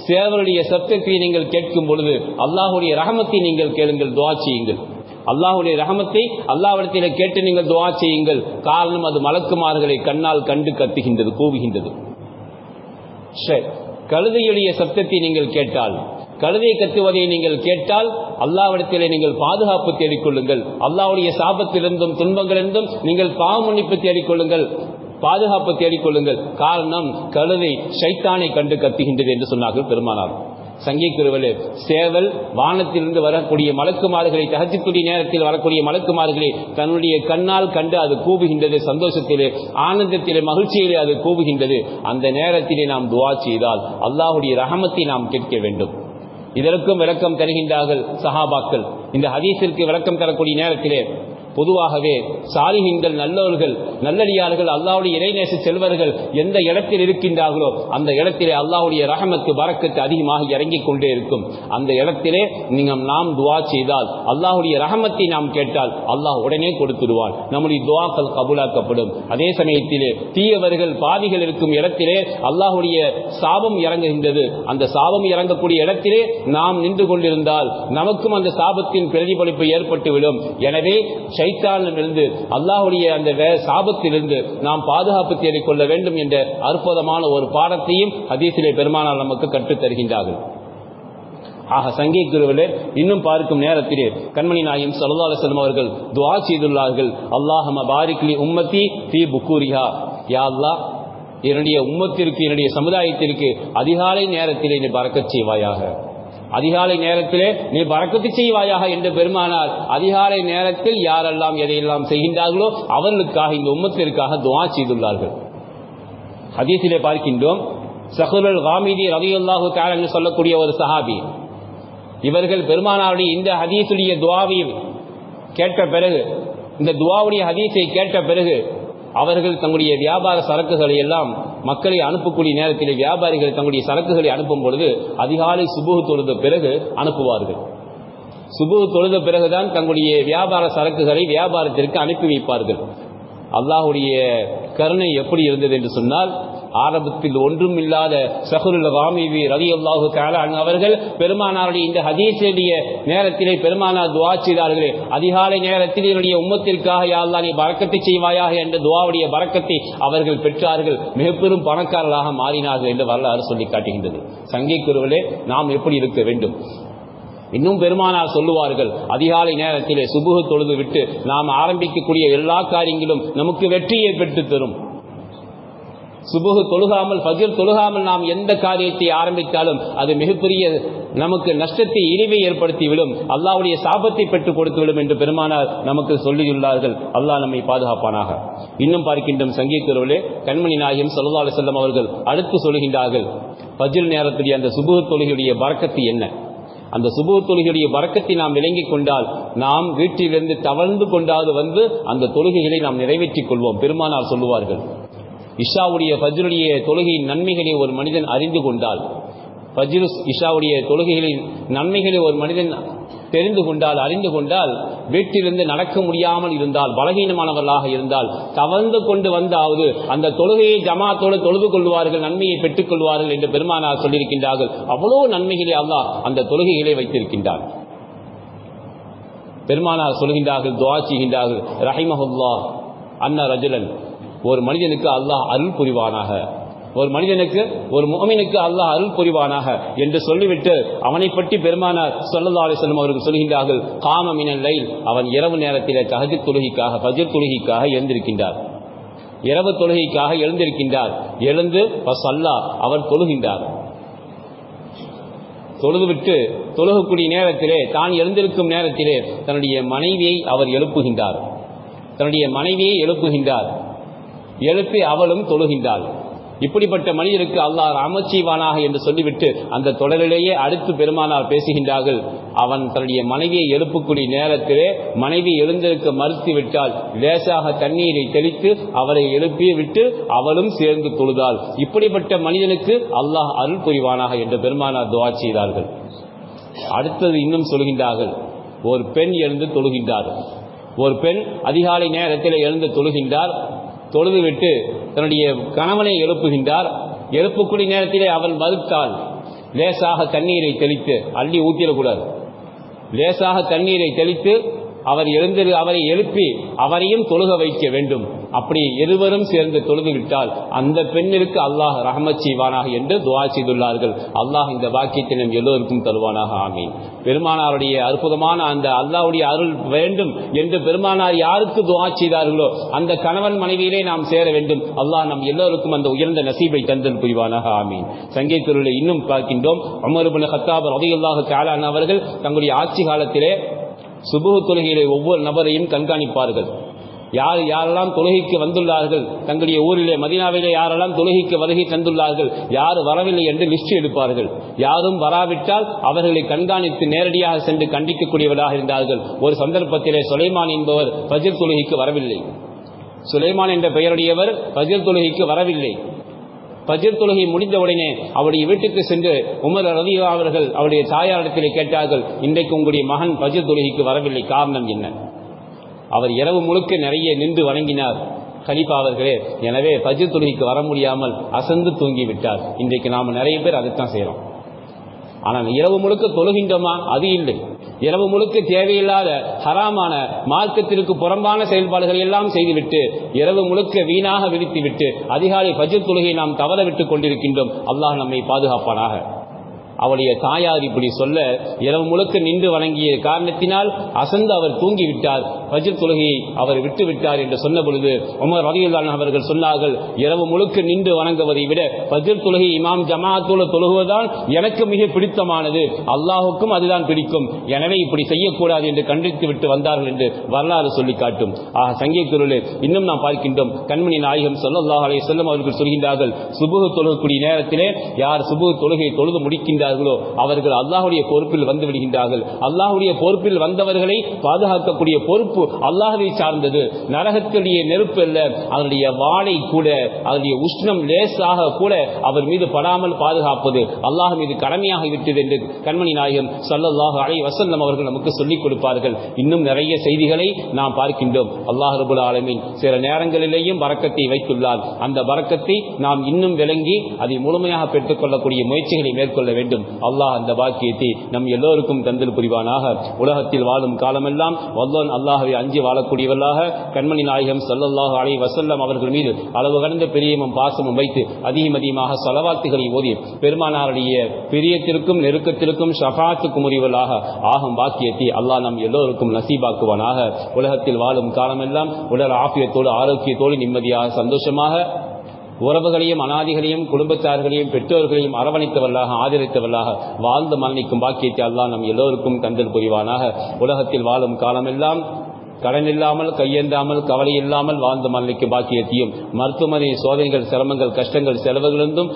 சேவருடைய சத்தத்தை நீங்கள் கேட்கும் பொழுது அல்லாஹுடைய ரகமத்தை நீங்கள் கேளுங்கள் துவா செய்யுங்கள். அல்லாஹுடைய ரகமத்தை அல்லாவிடத்திலே கேட்டு நீங்கள் துவா செய்யுங்கள். காரணம் அது மலக்குமார்களை கண்ணால் கண்டு கத்துகின்றது கூவுகின்றது. சரி கழுதையுடைய சத்தத்தை நீங்கள் கேட்டால் கழுதை கத்துவதை நீங்கள் கேட்டால் அல்லாவிடத்திலே நீங்கள் பாதுகாப்பு தேடிக்கொள்ளுங்கள். அல்லாவுடைய சாபத்திலிருந்தும் துன்பங்களிலிருந்தும் நீங்கள் பாவமன்னிப்பு தேடிக்கொள்ளுங்கள். பாதுகாப்பு தேடிக்கொள்ளுங்கள். காரணம் கழுதை சைத்தானை கண்டு கத்துகின்றது என்று சொன்னார்கள் பெருமானார். சங்கீக்குருவலு சேவல் வானத்திலிருந்து வரக்கூடிய மலக்குமாறுகளை தகச்சித்துடைய நேரத்தில் வரக்கூடிய மலக்குமாறுகளை தன்னுடைய கண்ணால் கண்டு அது கூவுகின்றது சந்தோஷத்திலே ஆனந்தத்திலே மகிழ்ச்சியிலே அது கூவுகின்றது. அந்த நேரத்திலே நாம் துவா செய்தால் அல்லாஹுடைய ரகமத்தை நாம் கேட்க வேண்டும். இதற்கும் விளக்கம் தருகின்றார்கள் சஹாபாக்கள். இந்த ஹதீஸிற்கு விளக்கம் தரக்கூடிய நேரத்திலே பொதுவாகவே சாலிஹின்கள் நல்லவர்கள் நல்லடியார்கள் அல்லாவுடைய இறைநேச செல்வர்கள் எந்த இடத்தில் இருக்கின்றார்களோ அந்த இடத்திலே அல்லாவுடைய ரகமத்து வரக்கத்து அதிகமாக இறங்கிக் கொண்டே இருக்கும். அந்த இடத்திலே நீங்கள் நாம் துவா செய்தால் அல்லாஹுடைய ரகமத்தை நாம் கேட்டால் அல்லாஹ் உடனே கொடுத்துடுவான். நம்முடைய துவாக்கள் கபூலாக்கப்படும். அதே சமயத்திலே தீயவர்கள் பாதிகள் இருக்கும் இடத்திலே அல்லாஹுடைய சாபம் இறங்குகின்றது. அந்த சாபம் இறங்கக்கூடிய இடத்திலே நாம் நின்று கொண்டிருந்தால் நமக்கும் அந்த சாபத்தின் பிரதிபலிப்பு ஏற்பட்டுவிடும். எனவே சைத்தானிலிருந்து அல்லாஹுடைய அந்த சாபத்திலிருந்து நாம் பாதுகாப்பு தேடிக்கொள்ள வேண்டும் என்ற அற்புதமான ஒரு பாடத்தையும் ஹதீசிலே பெருமானால் நமக்கு கற்றுத் தருகின்றார்கள். ஆக சங்கை குருவிலே இன்னும் பார்க்கும் நேரத்திலே கண்மணி நாயும் சல்லா அவர்கள் துவா செய்துள்ளார்கள். அல்லாஹம பாரிக்லி உம்மத்தி தீ புக்கூரியா யா அல்லாஹ் என்னுடைய உம்மத்திற்கு என்னுடைய சமுதாயத்திற்கு அதிகாலை நேரத்திலே நீ பறக்கச் செய்வாயாக. அதிகாலை நேரத்திலே நீ பறக்கத்து செய்வாயாக என்று பெருமானார். அதிகாலை நேரத்தில் யாரெல்லாம் எதையெல்லாம் செய்கின்றார்களோ அவர்களுக்காக இந்த உம்மத்திற்காக துவா செய்துள்ளார்கள். ஹதீஸிலே பார்க்கின்றோம் சஹுல் காமிதி ரவியுல்லாஹு தால் சொல்லக்கூடிய ஒரு சஹாபி. இவர்கள் பெருமானாருடைய இந்த ஹதீஸுடைய துவாவையும் கேட்ட பிறகு இந்த துவாவுடைய ஹதீஸை கேட்ட பிறகு அவர்கள் தங்களுடைய வியாபார சரக்குகளை எல்லாம் மக்களை அனுப்பக்கூடிய நேரத்தில் வியாபாரிகள் தங்களுடைய சரக்குகளை அனுப்பும் பொழுது அதிகாலை சுபுகு தொழுத பிறகு அனுப்புவார்கள். சுபுகு தொழுத பிறகுதான் தங்களுடைய வியாபார சரக்குகளை வியாபாரத்திற்கு அனுப்பி வைப்பார்கள். அல்லாஹுடைய கருணை எப்படி இருந்தது என்று சொன்னால் ஆரம்பத்தில் ஒன்றும் இல்லாத சஹருல் ராமிவி ரவி அல்லாஹு அவர்கள் பெருமானாருடைய இந்த ஹதீசுடைய நேரத்திலே பெருமானார் துவா செய்தார்களே. அதிகாலை நேரத்தில் என்னுடைய உம்மத்திற்காக யாழ்லா நீ பறக்கத்தை செய்வாயாக என்ற துவாவுடைய பறக்கத்தை அவர்கள் பெற்றார்கள். மிகப்பெரும் பணக்காரர்களாக மாறினார்கள் என்று வரலாறு சொல்லி காட்டுகின்றது. சங்கை நாம் எப்படி இருக்க வேண்டும்? இன்னும் பெருமானார் சொல்லுவார்கள் அதிகாலை நேரத்திலே சுபுகு தொழுது விட்டு நாம் ஆரம்பிக்கக்கூடிய எல்லா காரியங்களும் நமக்கு வெற்றியை பெற்று தரும். சுபுகு தொழுகாமல் பகிர் தொழுகாமல் நாம் எந்த காரியத்தை ஆரம்பித்தாலும் அது மிகப்பெரிய நமக்கு நஷ்டத்தை இழிவை ஏற்படுத்திவிடும். அல்லாவுடைய சாபத்தை பெற்றுக் கொடுத்துவிடும் என்று பெருமானார் நமக்கு சொல்லியுள்ளார்கள். அல்லாஹ் நம்மை பாதுகாப்பானாக. இன்னும் பார்க்கின்றோம் சங்கீக்குறவிலே கண்மணி நாயகம் சொல்லா செல்லம் அவர்கள் அடுத்து சொல்கின்றார்கள் பஜில் நேரத்துடைய அந்த சுபுகு தொழுகையுடைய வரக்கத்து என்ன? அந்த சுபு தொழுகையுடைய வரக்கத்தை நாம் விளங்கிக் கொண்டால் நாம் வீட்டிலிருந்து தவழ்ந்து கொண்டாது வந்து அந்த தொழுகைகளை நாம் நிறைவேற்றிக் கொள்வோம். பெருமானார் சொல்லுவார்கள் இஷாவுடைய பஜ்ருடைய தொழுகையின் நன்மைகளை ஒரு மனிதன் அறிந்து கொண்டால் பஜ்ரு இஷாவுடைய தொழுகைகளின் நன்மைகளை ஒரு மனிதன் தெரிந்து கொண்டால் அறிந்து கொண்டால் வீட்டிலிருந்து நடக்க முடியாமல் இருந்தால் பலகீனமானவர்களாக இருந்தால் தவழ்ந்து கொண்டு வந்தாவது அந்த தொழுகையை ஜமாத்தோடு தொழுது கொள்வார்கள் நன்மையை பெற்றுக் கொள்வார்கள் என்று பெருமானார் சொல்லியிருக்கின்றார்கள். அவ்வளவு நன்மைகளை அல்லாஹ் அந்த தொழுகைகளை வைத்திருக்கின்றார் பெருமானார் சொல்கின்றார்கள் துவா செய்கின்றார்கள் ரஹிமஹுல்லா அண்ணா ரஜுலன் ஒரு மனிதனுக்கு அல்லாஹ் அருள் புரிவானாக. ஒரு மனிதனுக்கு ஒரு முகமினுக்கு அல்லாஹ் அருள் புரிவானாக என்று சொல்லிவிட்டு அவனை பற்றி பெருமானார் சொல்லல்லா அலிஸ்லம் அவர்கள் சொல்கின்றார்கள் காமமினல் அவன் இரவு நேரத்திலே தகதி தொழுகைக்காக பஜர் தொழுகைக்காக எழுந்திருக்கின்றார். இரவு தொழுகைக்காக எழுந்திருக்கின்றார். எழுந்து சல்லா அவர் தொழுகின்றார். தொழுதுவிட்டு தொழுகக்கூடிய நேரத்திலே தான் எழுந்திருக்கும் நேரத்திலே தன்னுடைய மனைவியை அவர் எழுப்புகின்றார். தன்னுடைய மனைவியை எழுப்புகின்றார். எழுப்பி அவளும் தொழுகின்றாள். இப்படிப்பட்ட மனிதருக்கு அல்லாஹ் ராமச்சீவானாக என்று சொல்லிவிட்டு அந்த தொடரிலேயே அடுத்து பெருமானார் பேசுகின்றார்கள். அவன் தன்னுடைய மனைவியை எழுப்பக்கூடிய நேரத்திலே மனைவி எழுந்திருக்க மறுத்து விட்டால் லேசாக தண்ணீரை தெளித்து அவரை எழுப்பி விட்டு அவளும் சேர்ந்து தொழுதாள். இப்படிப்பட்ட மனிதனுக்கு அல்லாஹ் அருள் புரிவானாக என்று பெருமானார் துவா செய்தார்கள். அடுத்தது இன்னும் சொல்கின்றார்கள். ஒரு பெண் எழுந்து தொழுகின்றார். ஒரு பெண் அதிகாலை நேரத்தில் எழுந்து தொழுகின்றார். தொழுதுவிட்டு தன்னுடைய கணவனை எழுப்புகின்றார். எழுப்பக்கூடிய நேரத்திலே அவன் மறுத்தால் லேசாக தண்ணீரை தெளித்து அள்ளி ஊத்திடக்கூடாது லேசாக தண்ணீரை தெளித்து அவர் எழுந்திரு அவரை எழுப்பி அவரையும் தொழுக வைக்க வேண்டும். அப்படி இருவரும் சேர்ந்து தொழுது விட்டால் அந்த பெண்ணிற்கு அல்லாஹ் ரஹமத் செய்வானாக என்று துவா செய்துள்ளார்கள். அல்லாஹ் இந்த வாக்கியத்தை நம் எல்லோருக்கும் தருவானாக ஆமீன். பெருமானாருடைய அற்புதமான அந்த அல்லாவுடைய அருள் வேண்டும் என்று பெருமானார் யாருக்கு துவா செய்தார்களோ அந்த கணவன் மனைவியிலே நாம் சேர வேண்டும். அல்லாஹ் நம் எல்லோருக்கும் அந்த உயர்ந்த நசீபை தந்தன் புரிவானாக ஆமீன். சங்கீதத்தில் இன்னும் பார்க்கின்றோம். அமருபுல் ஹத்தாப் ரதியுல்லாஹு தாலான் அவர்கள் தங்களுடைய ஆட்சி காலத்திலே சுபுகு தொழுகையிலே ஒவ்வொரு நபரையும் கண்காணிப்பார்கள். யார் யாரெல்லாம் தொழுகைக்கு வந்துள்ளார்கள் தங்களுடைய ஊரிலே மதினாவிலே யாரெல்லாம் தொழுகைக்கு வருகை தந்துள்ளார்கள் யார் வரவில்லை என்று லிஸ்ட் எடுப்பார்கள். யாரும் வராவிட்டால் அவர்களை கண்காணித்து நேரடியாக சென்று கண்டிக்கக்கூடியவர்களாக இருந்தார்கள். ஒரு சந்தர்ப்பத்திலே சுலைமான் என்பவர் பஜிர் தொழுகைக்கு வரவில்லை. சுலைமான் என்ற பெயருடையவர் பஜிர் தொழுகைக்கு வரவில்லை. பஜிர் தொழுகை முடிந்தவுடனே அவருடைய வீட்டுக்கு சென்று உமர் ரவியா அவர்கள் அவருடைய தாயாரிடத்திலே கேட்டார்கள் இன்றைக்கு உங்களுடைய மகன் பஜிர் தொழுகைக்கு வரவில்லை. காரணம் என்ன? அவர் இரவு முழுக்க நிறைய நின்று வணங்கினார். கலிஃபா அவர்களே எனவே பஜிர் தொழுகைக்கு வர முடியாமல் அசந்து தூங்கி விட்டார் இன்றைக்கு நாம நிறைய பேர் அதைத்தான் செய்கிறோம் ஆனால் இரவு முழுக்க தொழுகின்றோமா? அது இல்லை. இரவு முழுக்க தேவையில்லாத ஹராமான மார்க்கத்திற்கு புறம்பான செயல்பாடுகள் எல்லாம் செய்துவிட்டு இரவு முழுக்க வீணாக விழித்துவிட்டு அதிகாலை பஜர் தொழுகை நாம் தவற விட்டுக் கொண்டிருக்கின்றோம். அல்லாஹ் நம்மை பாதுகாப்பானாக. அவளுடைய தாயார் இப்படி சொல்ல இரவு முழுக்க நின்று வணங்கிய காரணத்தினால் அசந்து அவர் தூங்கிவிட்டார். பஜர் தொழுகையை அவர் விட்டு விட்டார் என்று சொன்ன பொழுது உமர் ரதியுல்லான் அவர்கள் சொன்னார்கள் இரவு முழுக்க நின்று வணங்குவதை விட பஜர் தொழுகை இமாம் ஜமாத்தோடு தொழுகுவதுதான் எனக்கு மிக பிடித்தமானது. அல்லாஹுக்கும் அதுதான் பிடிக்கும். எனவே இப்படி செய்யக்கூடாது என்று கண்டித்து விட்டு வந்தார்கள் என்று வரலாறு சொல்லி காட்டும். ஆக சங்கீக்குருளே இன்னும் நாம் பார்க்கின்றோம். கண்மணி நாயகம் சொல்லல்லாஹ் அலைய செல்லம் அவர்கள் சொல்கின்றார்கள் சுபுகு தொழுகக்கூடிய நேரத்திலே யார் சுபுகு தொழுகை தொழுது முடிக்கின்றார் முடிக்கின்றார்களோ அவர்கள் அல்லாஹுடைய பொறுப்பில் வந்து விடுகின்றார்கள். அல்லாஹுடைய பொறுப்பில் வந்தவர்களை பாதுகாக்கக்கூடிய பொறுப்பு அல்லாஹுவை சார்ந்தது. நரகத்துடைய நெருப்பு அல்ல அதனுடைய வாழை கூட அதனுடைய உஷ்ணம் லேசாக கூட அவர் மீது படாமல் பாதுகாப்பது அல்லாஹ் மீது கடமையாக விட்டது என்று கண்மணி நாயகம் சல்லல்லாஹ் அலை வசல்லம் அவர்கள் நமக்கு சொல்லிக் கொடுப்பார்கள். இன்னும் நிறைய செய்திகளை நாம் பார்க்கின்றோம். அல்லாஹ் ரபுல் ஆலமின் சில நேரங்களிலேயும் வரக்கத்தை வைத்துள்ளார். அந்த வரக்கத்தை நாம் இன்னும் விளங்கி அதை முழுமையாக பெற்றுக் கொள்ளக்கூடிய முயற்சிகளை மேற்கொள்ள வேண்டும். அல்லாஹ் அந்த பாக்கியத்தை நம் எல்லோருக்கும் தந்தல் புரிவானாக. உலகத்தில் வாழும் காலமெல்லாம் வல்லோன் அல்லாஹவை அஞ்சி வாழக்கூடியவர்களாக கண்மணி நாயகம் சல்லல்லாஹு அலை வசல்லம் அவர்கள் மீது அளவு கடந்த பெரியமும் பாசமும் வைத்து அதிகம் அதிகமாக செலவாத்துகளை ஓதி பெருமானாருடைய பிரியத்திற்கும் நெருக்கத்திற்கும் ஷஃபாத்துக்கும் உரியவர்களாக ஆகும் பாக்கியத்தை அல்லாஹ் நம் எல்லோருக்கும் நசீபாக்குவானாக. உலகத்தில் வாழும் காலமெல்லாம் உடல் ஆபியத்தோடு ஆரோக்கியத்தோடு நிம்மதியாக சந்தோஷமாக உறவுகளையும் அனாதிகளையும் குடும்பத்தார்களையும் பெற்றோர்களையும் அரவணைத்தவர்களாக ஆதரித்தவர்களாக வாழ்ந்து மரணிக்கும் பாக்கியத்தை அல்லா நம் எல்லோருக்கும் தந்தல் புரிவானாக. உலகத்தில் வாழும் காலமெல்லாம் கடன் இல்லாமல் கையேந்தாமல் கவலை இல்லாமல் வாழ்ந்து மரணிக்கும் பாக்கியத்தையும் மருத்துவமனை சோதனைகள் சிரமங்கள் கஷ்டங்கள் செலவுகளிருந்தும்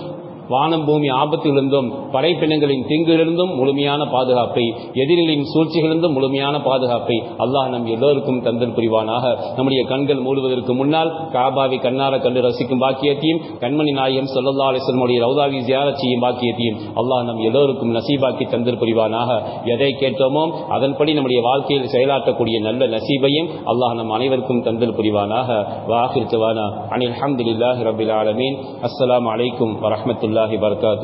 வானம் பூமி ஆபத்திலிருந்தும் படைப்பினங்களின் தீங்கிலிருந்தும் முழுமையான பாதுகாப்பை எதிரிகளின் சூழ்ச்சிகளிலிருந்தும் முழுமையான பாதுகாப்பை அல்லாஹ் நம் எல்லோருக்கும் தந்தல் புரிவானாக. நம்முடைய கண்கள் மூடுவதற்கு முன்னால் காபாவை கண்ணார கண்டு ரசிக்கும் பாக்கியத்தையும் கண்மணி நாயகம் சொல்லல்லா அலிஸ்லமுடைய ரவுதாவி ஜியார செய்யும் பாக்கியத்தையும் அல்லாஹ் நம் எல்லோருக்கும் நசீபாக்கி தந்தல் புரிவானாக. எதை கேட்டோமோ அதன்படி நம்முடைய வாழ்க்கையில் செயலாற்றக்கூடிய நல்ல நசீபையும் அல்லாஹ் நம் அனைவருக்கும் தந்தல் புரிவானாக. வாஹிர் அனில் அஹமதுல்லாஹி ரபில் ஆலமீன். அஸ்ஸலாமு அலைக்கும் اللہ وبرکاتہ